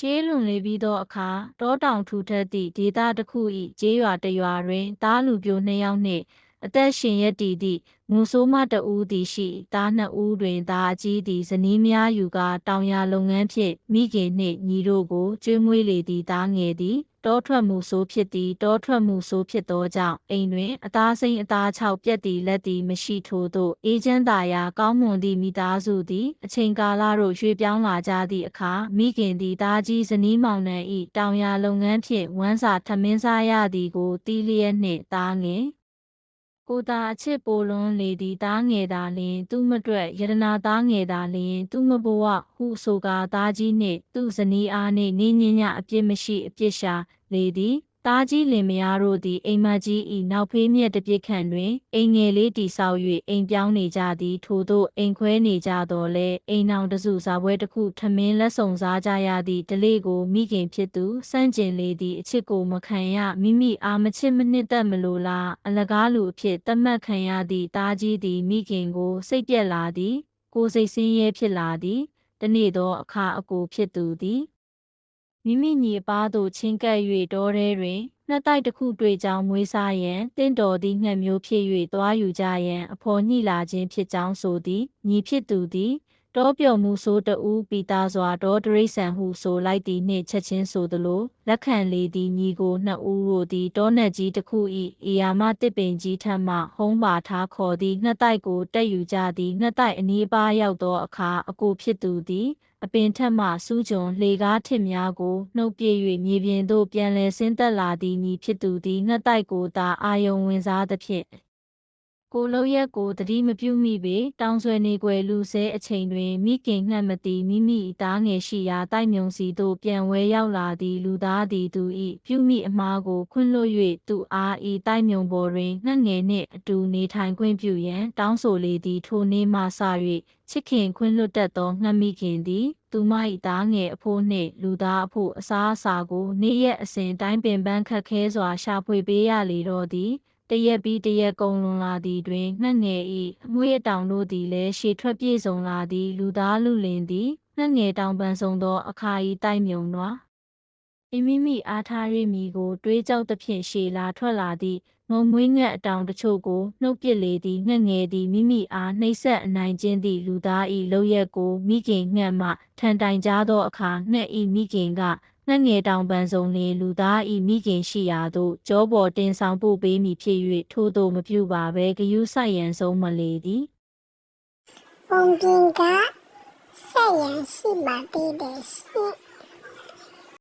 ရှေးလွန်လေပြီးသောအခါတောတောင်ထူထပ်သည့်ဒေသတစ်ခု၏ကျေးရွာတစ်ရွာတွင်သားလူပြိုနှစ်ယောက်နှင့်အသက်ရှင်ရက်တည်သည့်ငူဆိုးမတဦးသည်ရှိသားနှစ်ဦးတွင်သားအကြီးသည်ဇနီးများယူကာတောင်ယာလုပ်ငန်းဖြင့်မိခင်နှင့်ညီတို့ကိုကျွေးမွေးလေသည့်သားငယ်သည် တောထွက်မှုဆိုးဖြစ်သည်တောထွက်မှုဆိုးဖြစ်သောကြောင့်အိမ်တွင် အသားစိမ်းအသားချောက်ပြက်သည်လက်သည်မရှိထို့သို့အေးချမ်းသာရာကောင်းမွန်သည့်မိသားစုသည် အချိန်ကာလတို့ရွှေ့ပြောင်းလာကြသည့်အခါမိခင်သည်သားကြီးဇနီးမောင်နှံ၏တောင်ယာလုပ်ငန်းဖြင့်ဝမ်းစာထမင်းစားရသည်ကိုတီးလျက်နှင့်သားငယ် ကိုသာအချစ်ပိုလွန်လေသည်သားငယ်သာလျင် သူ့မတွက်ယရနာသားငယ်သာလျင် သူ့မဘဝဟုဆိုကာသားကြီးနှင့်သူ့ဇနီးအားနှင့်နေညင်ညအပြစ်မရှိအပြစ်ရှာလေသည် သားကြီးလင်မယားတို့သည်အိမ်မကြီး၏နောက်ဖေးမြက်တစ်ပြစ်ခန့်တွင်အိမ်ငယ်လေးတီဆောက်၍အိမ်ပြောင်းနေကြသည်ထို့သောအိမ်ခွဲနေကြတော်လဲအိမ်နောင်တစုစာပွဲတစ်ခုထမင်းလက်ဆောင်စားကြရသည့်ဒလေးကိုမိခင်ဖြစ်သူစန့်ကျင်လေသည်အချစ်ကိုမခံရမိမိအားမချစ်မနှစ်သက်မလိုလားအလကားလူအဖြစ်သတ်မှတ်ခံရသည့်သားကြီးသည်မိခင်ကိုစိတ်ပြက်လာသည်ကိုယ်စိတ်ဆင်းရဲဖြစ်လာသည်တနေ့သောအခါအကိုဖြစ်သူသည် မိမိညီအပါသို့ချင်းကပ်၍တောထဲတွင်နှစ်တိုက်တစ်ခုတွေ့ကြောင်းမွေးစားရန်တင့်တော်သည့်ငှက်မျိုးဖြစ်၍သွားယူကြရန်အဖော်ညှိလာခြင်းဖြစ်ကြောင်းဆိုသည်ညီဖြစ်သူသည် တောပြော်မှုဆိုတဦးပီတာစွာတောတရိษံဟုဆိုလိုက်သည်နှင့်ချက်ချင်းဆိုသလိုလက်ခံလေသည်ညီကိုနှစ်ဦးတို့သည်တောနက်ကြီးတစ်ခု၏အေယာမတစ်ပင်ကြီးထက်မှဟုံးပါထားခေါ်သည်နှစ်တိုက်ကိုတက်ယူကြသည်နှစ်တိုက်အနီးပါးရောက်သောအခါအကိုဖြစ်သူသည်အပင်ထက်မှစူးကျွန်လေကားထစ်များကိုနှုတ်ပြ၍မြေပြင်သို့ပြန်လည်ဆင်းသက်လာသည်ညီဖြစ်သူသည်ငှက်တိုက်ကိုသာအာယုံဝင်စားသဖြင့် ကိုလုံးရက်ကိုတတိမပြုမိပေတောင်ဆွဲနေကွယ်လူဆဲအချိန်တွင်မိခင်ငှက်မသည်မိမိ၏သားငယ်ရှိရာတိုက်မြုံစီသို့ပြန်ဝဲရောက်လာသည်လူသားသည်သူ၏ပြုမိအမားကိုခွင့်လွှတ်၍သူအား၏တိုက်မြုံပေါ်တွင်ငှက်ငယ်နှင့်အတူနေထိုင်ခွင့်ပြုရန်တောင်းဆိုလေသည်ထိုနေ့မှစ၍ချစ်ခင်ခွင့်လွှတ်တတ်သောငှက်မိခင်သည်သူမ၏သားငယ်အဖို့နှင့်လူသားအဖို့အစားအစာကိုနေ့ရက်အစဉ်တိုင်းပင်ပန်းခက်ခဲစွာရှာဖွေပေးရလေတော့သည် တရက်ပြီးတရက်ကုန်လွန်လာသည်တွင်ငှက်ငယ်၏အမွေအတောင်တို့သည်လည်းရှေထွက်ပြေဆုံးလာသည်လူသားလူလင်သည်ငှက်ငယ်တောင်ပန်ဆုံးသောအခါ၏တိုက်မြုံတွာ အမိမိအားထားရမည်ကို တွေးကြောက်သဖြင့်ရှေလာထွက်လာသည့်ငုံမွေးငှက်အတောင်တချို့ကိုနှုတ်ပစ်လေသည်ငှက်ငယ်သည်မိမိအားနှိပ်စက်အနိုင်ကျင့်သည့်လူသား၏လောက်ရက်ကိုမိခင်ငှက်မှထန်တိုင်ကြားသောအခါငှက်၏မိခင်ကငှက်ငယ်တောင်ပန်စုံလေလူသား၏မိခင်ရှိရာသို့ကြောပေါ်တင်ဆောင်ပို့ပေးမည်ဖြစ်၍ထို့သို့မပြုပါဘဲဂယုဆိုင်ရန်ဆုံးမလေသည်ပုံပြင်ကဆက်ရန်ရှိပါသေးတယ်ရှင်